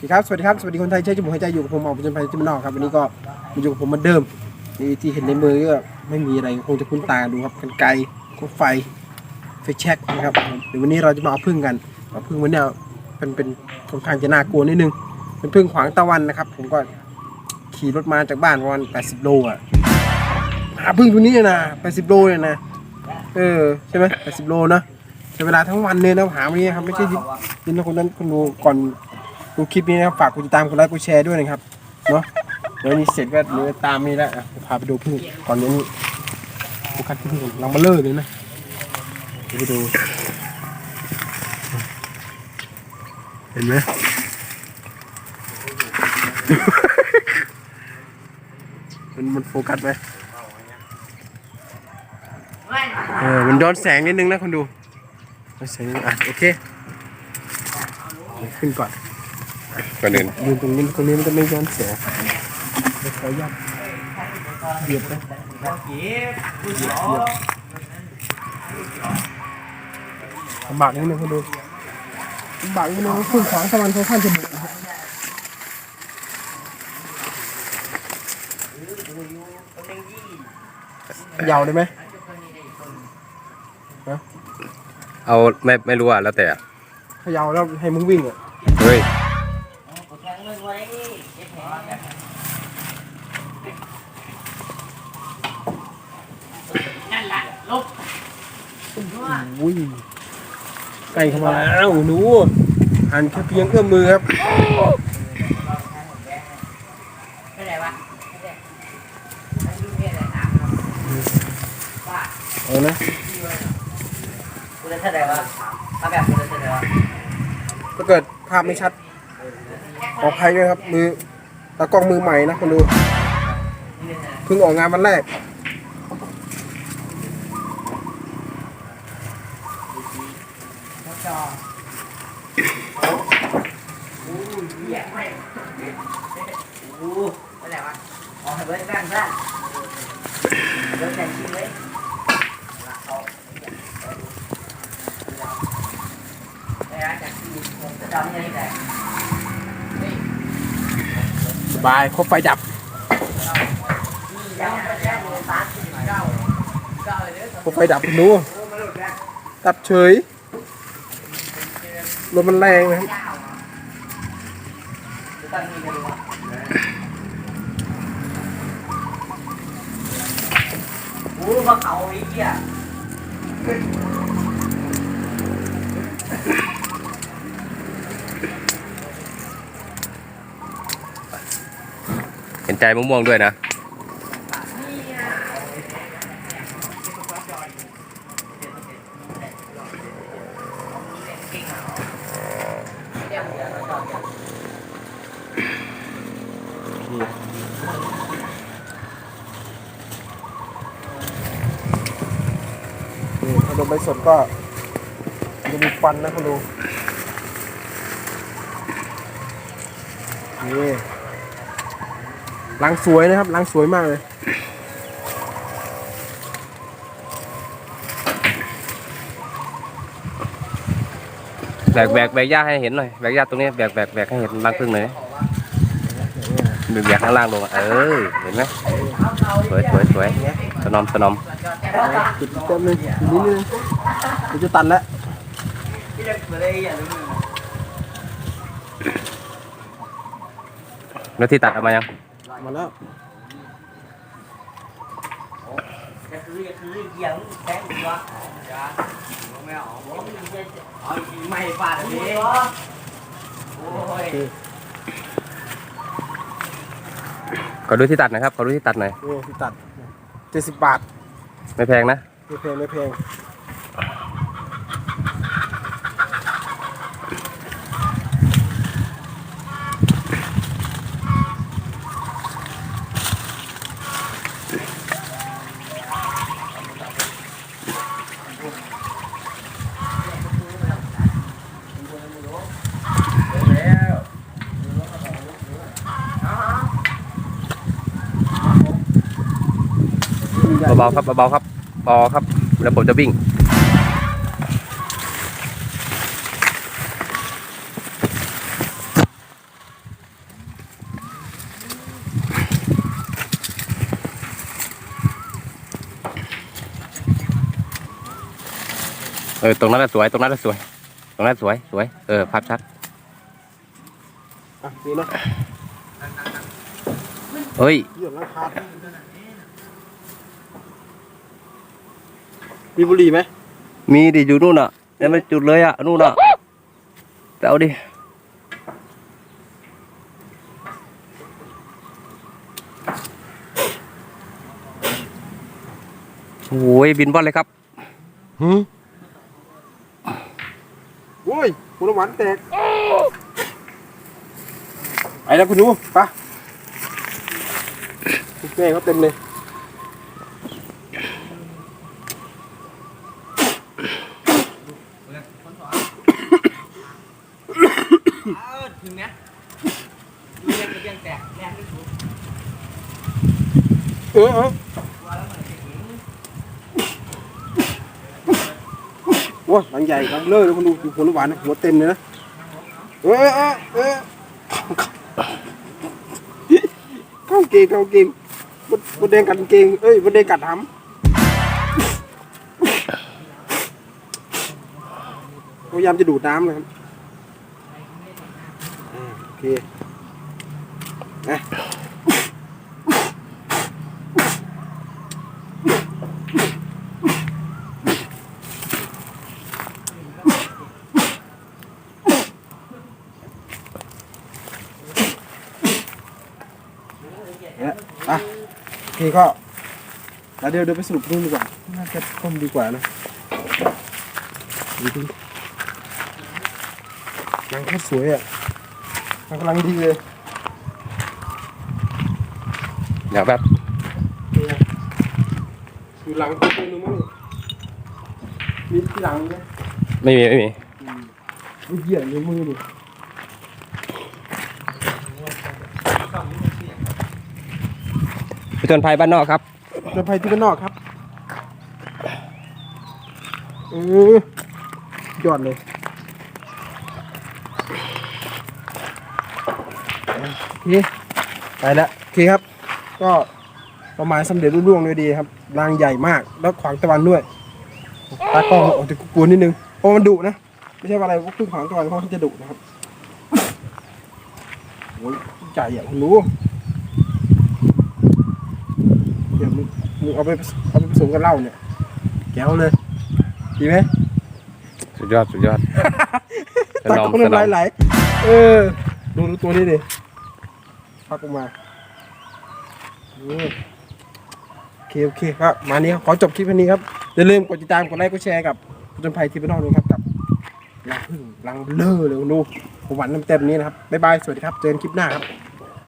สวัสดีครับ สวัสดีครับ สวัสดีคนไทยใช้จมูกหายใจอยู่กับผมออกประจนภัยที่มันอกครับ วันนี้ก็มาอยู่กับผมเหมือนเดิมนี่ที่เห็นในมือก็ไม่มีอะไรคงจะคุ้นตาดูครับกันไกรก็ไฟไฟแช็กนะครับเดี๋ยววันนี้เราจะมาเอาพึ่งกันเอาพึ่งวันนี้เป็นเป็นค่อนข้างจะน่ากลัวนิดนึงเป็นพึ่งขวางตะวันนะครับ ผมก็ขี่รถมาจากบ้านประมาณ80 โลอะหาพึ่งตัวนี้นะ80 โลเนี่ยนะเออใช่ไหม80 โลนะใช้เวลาทั้งวันเลยนะหาวันนี้ครับไม่ใช่ยินนะคนนั้นคนดูก่อน ดูคลิปนี้นะครับฝากกดติดตามกดไลค์กดแชร์ด้วยนะครับเนาะเดี๋ยวนี้เสร็จก็เดี๋ยวตามนี้แล้วอะพาไปดูพึ่งก่อนเดี๋ยวนี้โฟกัสที่พึ่งลังมาเลอร์เลยนะเดี๋ยวไปดู เห็นไหม มันมันโฟกัสไหมเออมันย้อนแสงนิดนึงนะคนดูย้อนแสงนิดนึงอะโอเค ขึ้นก่อน ก่อนอื่นยืนตรงนี้ตรงนี้มันจะไม่ย้อนแสงเดี๋ยวขออนุญาตเหยียบนะลำบากนิดนึงคนดูลำบากนิดนึงขึ้นขวางสวรรค์เขาข้างจมูกนะครับยาวได้ไหมเอาไม่ไม่รู้อะแล้วแต่เขยาวแล้วให้มึงวิ่งอะ เฮ้ย อุ้ยใกล้เข้ามาแล้วหนูหันแค่เพียงเอื้อมมือครับไม่ได้วะไม่ได้อายุเนี่ยอะไรถามว่าเอานะคุณเท่าไหร่วะถ้าแบบคุณเท่าไหร่วะถ้าเกิดภาพไม่ชัด ขออภัยด้วยครับ มือตากล้องมือใหม่นะคนดูเพิ่งออกงานวันแรก จออู้ เหี้ยไม่อู้อะไรวะอ๋อเบิร์ดสั้นสั้นเบิร์ดแข่งชิงเลยไม่รักจากที่ผมจะจำยังไงแต่สบายครบไฟดับเลยสามสิบเก้าเก้าเลยเด้อครบไฟดับคุณดูดับเฉยลมมันแรงนะครับ โอ้มาเขาอีกอะเห็นใจมะม่วงด้วยนะ ดนใบสดก็จะมีฟันนะคุณดูนี่ล้างสวยนะครับล้างสวยมากเลยแบกแบกแบกหญ้าให้เห็นหน่อยแบกหญ้าตรงนี้แบกแบกแบกให้เห็นรังพึ่งหน่อยแบกแบกข้างล่างลงอะเออเห็นไหมสวยสวยสวย นอมสนอมจุดเต็มเลยอีกนิดนึงเดี๋ยวจะตันแล้วที่เด็กมาเลยอะแล้วที่ตัดเอามายัง มาแล้วจะคือจะคือเยี่ยงแทงวะจ้าไม่เอาผมจะเอาไม่ฟาดเลยโอ้ยขอดูที่ตัดหนะครับ ขอดูที่ตัดหน่อยนี่ที่ตัด เจ็ดสิบบาท ไม่แพงนะ ไม่แพงไม่แพง บาๆครับเบาๆครับพอครับแล้วผมจะวิ่งเออตรงนั้นสวยตรงนั้นสวย ตรงนั้นสวยสวยเออภาพชัดเฮ้ย มีบุหรี่ไหมมีดิอยู่นู่นอะยังไม่จุดเลยอะนู่นอะไปเอาดิโอ้ยบินบอลเลยครับหืมโอ้ยคุณน้ำหวานแตกไปแล้วคุณหนูไปแม่เขาเต็มเลย เออ ถึงนะดูเรียนเรียนแตกแรงไม่ถูกเออเออโอ้ยหลังใหญ่หลังเลอะเลยคุณดูดูผลหวานหัวเต็มเลยนะเออเออเออเข้าเกงเข้าเกงบดบดแดงกัดกางเกงเอ้ยบดแดงกัดหำพยายามจะดูดน้ำนะครับอ่าโอ เคนะเนี่ยอะโอเคก็แล้วเดี๋ยวเดี๋ยวไปสรุปนู่นดีกว่า น่าจะต้มดีกว่านะดูดิหนังโคตรสวยอะ หนังกำลังดีเลยอยากแบบเนี่ยอยู่หลังตัวนึงมั้งมีที่หลังไหมไม่มีไม่มีไม่เหยียบในมือดิผจญภัยบ้านนอกครับเดินไปที่ด้านนอกครับเออยอดเลย โอเคไปแล้วโอเคครับ ก็ประมาณสำเร็จรุ่ร่วงด้วยดีครับรางใหญ่มากแล้วขวางตะวันด้วยตากล้องออกจะกลัวนิดนึงเพราะมันดุนะไม่ใช่ว่าอะไรว่าขึ้นขวางตะวันเพราะเขาจะดุนะครับโอ้ยใหญ่อะคุณรู้เดี๋ยวมึงมึงเอาไปเอาไปผสมกับเหล้าเนี่ยแก้วเลยดีไหมสุดยอดสุดยอดสตานอกมล้องสนอน้ำลายมไหลเออดูดูตัวนี้ดิ พักออกมาโอเคโอเคครับ มานี้ครับขอจบคลิปนี้ครับ อย่าลืมกดติดตาม กดไลค์ กดแชร์กับจนภัยที่เป็นนอกด้วยครับกับลังพึ่งลังเบลอเลยคุณดูผมหวานเต็มๆนี้นะครับ บ๊ายบาย สวัสดีครับ เจอกันคลิปหน้าครับ